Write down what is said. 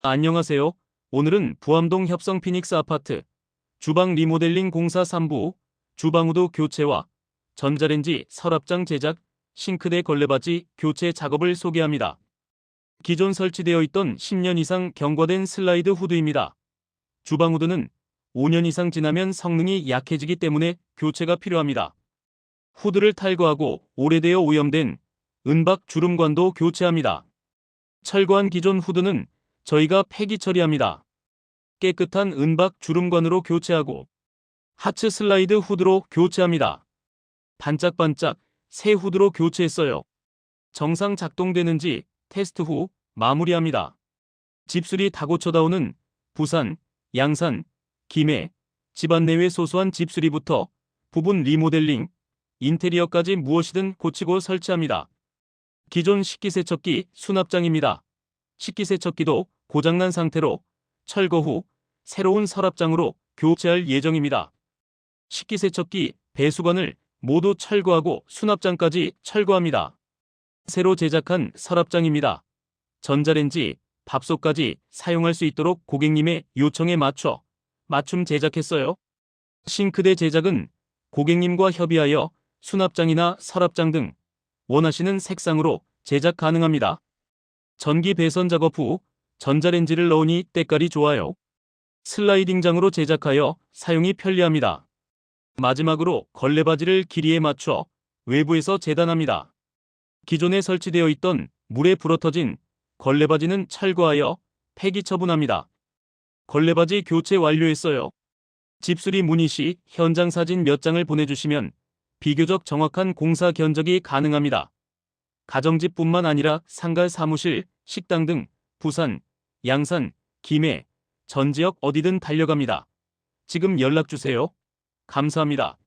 안녕하세요. 오늘은 부암동 협성 피닉스 아파트 주방 리모델링 공사 3부 주방우도 교체와 전자레인지 서랍장 제작, 싱크대 걸레바지 교체 작업을 소개합니다. 기존 설치되어 있던 10년 이상 경과된 슬라이드 후드입니다. 주방 후드는 5년 이상 지나면 성능이 약해지기 때문에 교체가 필요합니다. 후드를 탈거하고 오래되어 오염된 은박 주름관도 교체합니다. 철거한 기존 후드는 저희가 폐기 처리합니다. 깨끗한 은박 주름관으로 교체하고 하츠 슬라이드 후드로 교체합니다. 반짝반짝 새 후드로 교체했어요. 정상 작동되는지 테스트 후 마무리합니다. 집수리 다 고쳐다오는 부산, 양산, 김해, 집안 내외 소소한 집수리부터 부분 리모델링, 인테리어까지 무엇이든 고치고 설치합니다. 기존 식기세척기 수납장입니다. 식기세척기도 고장난 상태로 철거 후 새로운 서랍장으로 교체할 예정입니다. 식기세척기 배수관을 모두 철거하고 수납장까지 철거합니다. 새로 제작한 서랍장입니다. 전자레인지, 밥솥까지 사용할 수 있도록 고객님의 요청에 맞춰 맞춤 제작했어요. 싱크대 제작은 고객님과 협의하여 수납장이나 서랍장 등 원하시는 색상으로 제작 가능합니다. 전기 배선 작업 후 전자레인지를 넣으니 때깔이 좋아요. 슬라이딩장으로 제작하여 사용이 편리합니다. 마지막으로 걸레바지를 길이에 맞춰 외부에서 재단합니다. 기존에 설치되어 있던 물에 불어터진 걸레바지는 철거하여 폐기 처분합니다. 걸레바지 교체 완료했어요. 집수리 문의 시 현장 사진 몇 장을 보내주시면 비교적 정확한 공사 견적이 가능합니다. 가정집뿐만 아니라 상가 사무실, 식당 등 부산, 양산, 김해, 전 지역 어디든 달려갑니다. 지금 연락 주세요. 감사합니다.